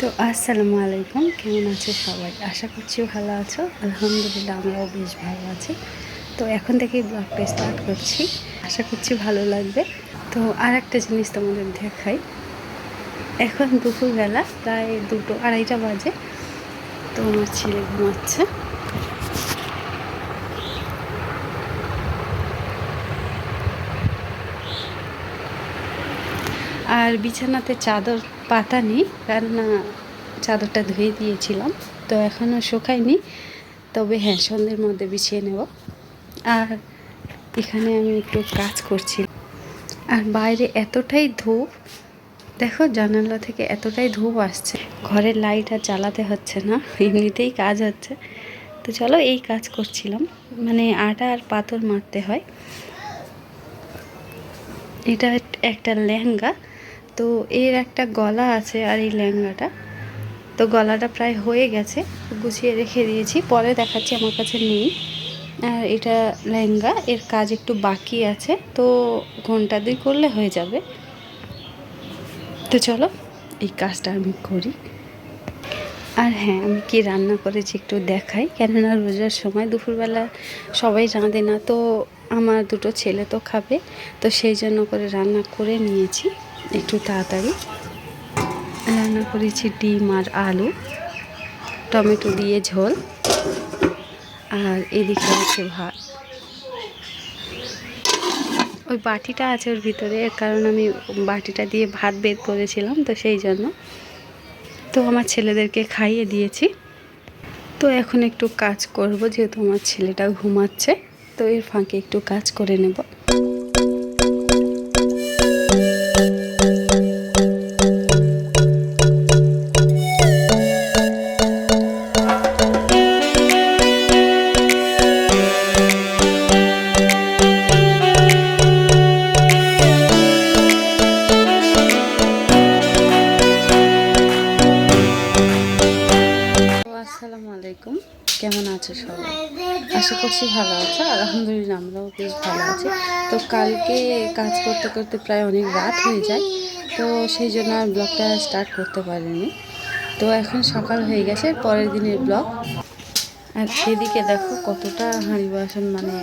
তো আসসালামু আলাইকুম, কেমন আছো সবাই? আশা করছি ভালো আছো। আলহামদুলিল্লাহ আমরাও বেশ ভালো আছি। তো এখন থেকেই ব্লগটা স্টার্ট করছি। আশা করছি ভালো লাগবে। তো আর একটা জিনিস তোমাদের দেখাই। এখন দুপুরবেলা, প্রায় দুটো আড়াইটা বাজে। তো আমার ছেলে ঘুমাচ্ছে। আর বিছানাতে চাদর পাতা নেই, কেননা চাদরটা ধুয়ে দিয়েছিলাম, তো এখনও শুকায়নি। তবে হ্যাঁ সন্ধ্যের মধ্যে বিছিয়ে নেব। আর এখানে আমি একটু কাজ করছি। আর বাইরে এতটাই ধূপ, দেখো জানালা থেকে এতটাই ধূপ আসছে। ঘরের লাইট আর জ্বালাতে হচ্ছে না, এমনিতেই কাজ হচ্ছে। তো চলো এই কাজ করছিলাম মানে আটা আর পাথর মারতে হয়। এটা একটা লেহেঙ্গা তো এর একটা গলা আছে আর এই লেহেঙ্গাটা তো গলাটা প্রায় হয়ে গেছে, গুছিয়ে রেখে দিয়েছি, পরে দেখাচ্ছি আমার কাছে নেই। আর এটা লেহেঙ্গা এর কাজ একটু বাকি আছে, তো ঘণ্টা দুই করলে হয়ে যাবে। তো চলো, এই কাজটা আমি করি। আর হ্যাঁ আমি কি রান্না করেছি একটু দেখাই, কেননা রোজার সময় দুপুরবেলা সবাই রাঁধে না, তো আমার দুটো ছেলে তো খাবে, তো সেই জন্য করে রান্না করে নিয়েছি। একটু তাড়াতাড়ি। রান্না করেছি ডিম আর আলু, টমেটো দিয়ে ঝোল, আর এদিকে আছে ভাত। ওই বাটিটা আছে ওর ভিতরে কারণ আমি বাটিটা দিয়ে ভাত বের করেছিলাম, তো সেই জন্য। তো আমার ছেলেদেরকে খাইয়ে দিয়েছি। তো এখন একটু কাজ করব, যেহেতু আমার ছেলেটা ঘুমাচ্ছে, তো এর ফাঁকে একটু কাজ করে নেব। করছি, ভালো আছো। আলহামদুলিল্লাহ আমরাও বেশ ভালো আছি। তো কালকে কাজ করতে করতে প্রায় অনেক রাত হয়ে যায়। তো সেই জন্য আর ব্লগটা স্টার্ট করতে পারিনি। তো এখন সকাল হয়ে গেছে, পরের দিনের ব্লগ। আর সেদিকে দেখো কতটা হাঁড়ি বাসন মানে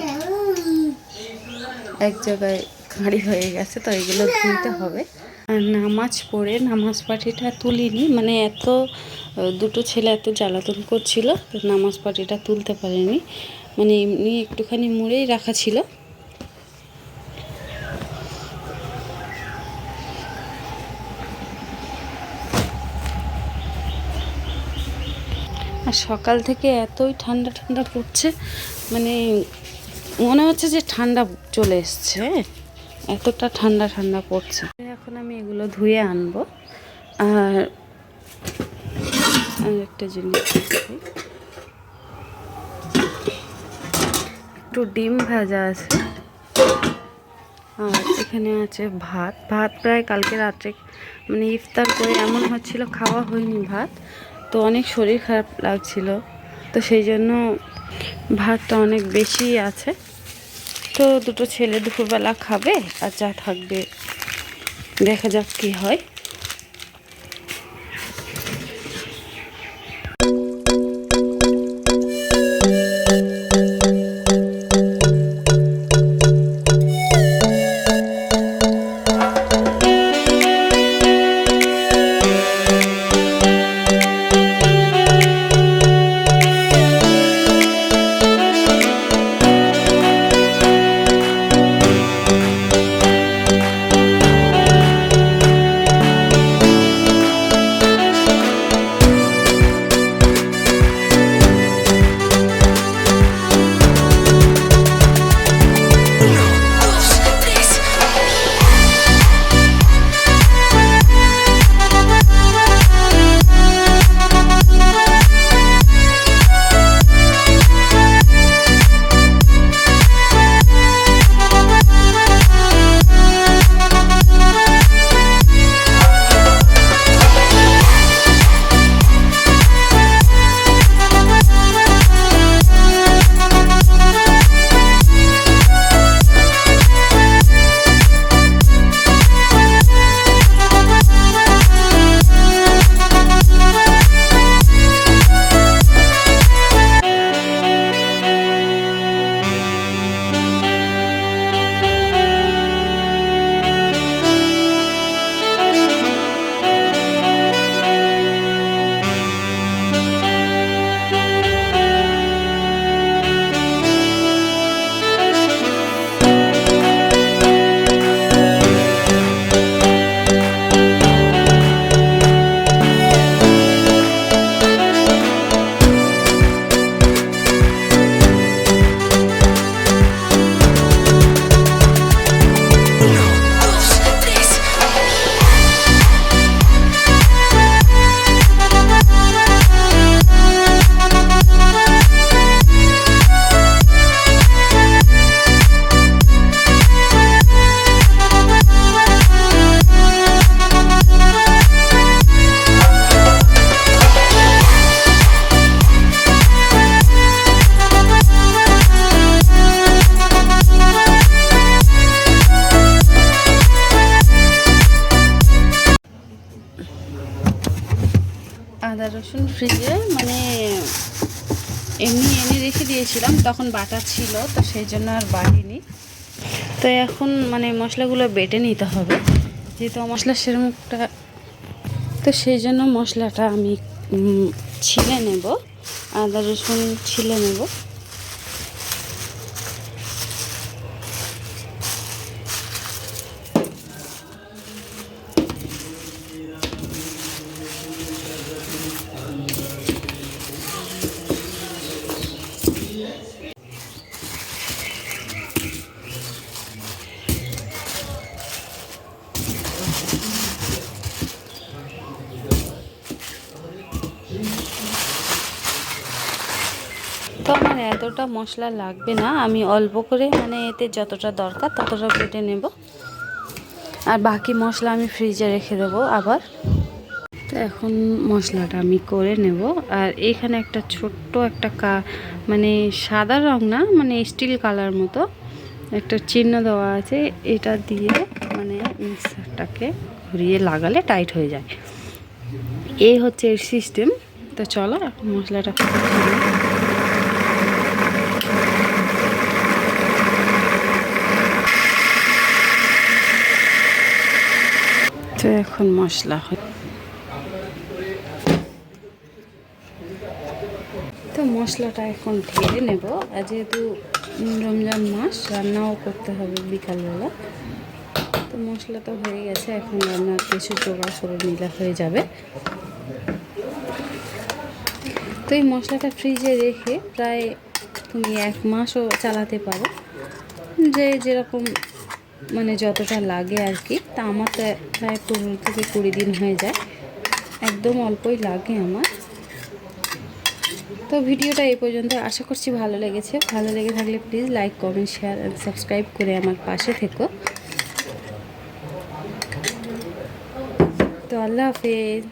এক জায়গায় হাঁড়ি হয়ে গেছে, তো এগুলো ধুইতে হবে। আর নামাজ পড়ে, নামাজ পাঠিটা তুলিনি মানে এত, দুটো ছেলে এত জ্বালাতন করছিল, তো নামাজ পাঠিটা তুলতে পারিনি। মানে এমনি একটুখানি মুড়েই রাখা ছিল। আর সকাল থেকে এতই ঠান্ডা ঠান্ডা পড়ছে মানে মনে হচ্ছে যে ঠান্ডা চলে এসছে এতটা ঠান্ডা ঠান্ডা পড়ছে। এখন আমি এগুলো ধুয়ে আনব। আর আর একটা জিনিস দেখাই। একটু ডিম ভাজা আছে। আর এখানে আছে ভাত। ভাত প্রায় কালকে রাত্রে মানে ইফতার করে এমন হচ্ছিল খাওয়া হয়নি ভাত। তো অনেক শরীর খারাপ লাগছিল। তো সেই জন্য ভাতটা অনেক বেশি আছে। তো দুটো ছেলে দুপুরবেলা খাবে আর যা থাকবে। দেখা যাক কী হয়। রসুন ফ্রিজে মানে এমনি এনে রেখে দিয়েছিলাম, তখন বাটা ছিল, তো সেই জন্য আর বাড়িনি তো এখন মানে মশলাগুলো বেটে নিতে হবে, যেহেতু মশলা সেরকম একটা, তো সেই জন্য মশলাটা আমি ছিলে নেব, আদা রসুন ছিলে নেব। এতটা মশলা লাগবে না, আমি অল্প করে মানে এতে যতটা দরকার ততটা কেটে নেব। আর বাকি মশলা আমি ফ্রিজে রেখে দেবো আবার। তো এখন মশলাটা আমি করে নেব। আর এখানে একটা ছোট্ট একটা কা মানে সাদা রং না মানে স্টিল কালার মতো একটা চিহ্ন দেওয়া আছে। এটা দিয়ে মানে মিক্সারটাকে ঘুরিয়ে লাগালে টাইট হয়ে যায়। এই হচ্ছে এর সিস্টেম। তো চলো, এখন মশলাটা তো এখন মশলা হয় তো মশলাটা এখন ঢেলে নেব। আর যেহেতু রমজান মাস, রান্নাও করতে হবে বিকালবেলা। তো মশলা তো হয়ে গেছে, এখন রান্নার কিছু জোগাড় করে নিলে হয়ে যাবে। তো এই মশলাটা ফ্রিজে রেখে প্রায় তুমি এক মাসও চালাতে পারো। যে যেরকম মানে যতটা লাগে আর কি, তা আমার তো প্রায় পনেরো থেকে কুড়ি দিন হয়ে যায়। একদম অল্পই লাগে আমার। তো ভিডিওটা এই পর্যন্ত। আশা করছি ভালো লেগেছে। ভালো লেগে থাকলে please like comment share and subscribe করে আমার পাশে থেকো। তো আল্লাহ হাফেজ।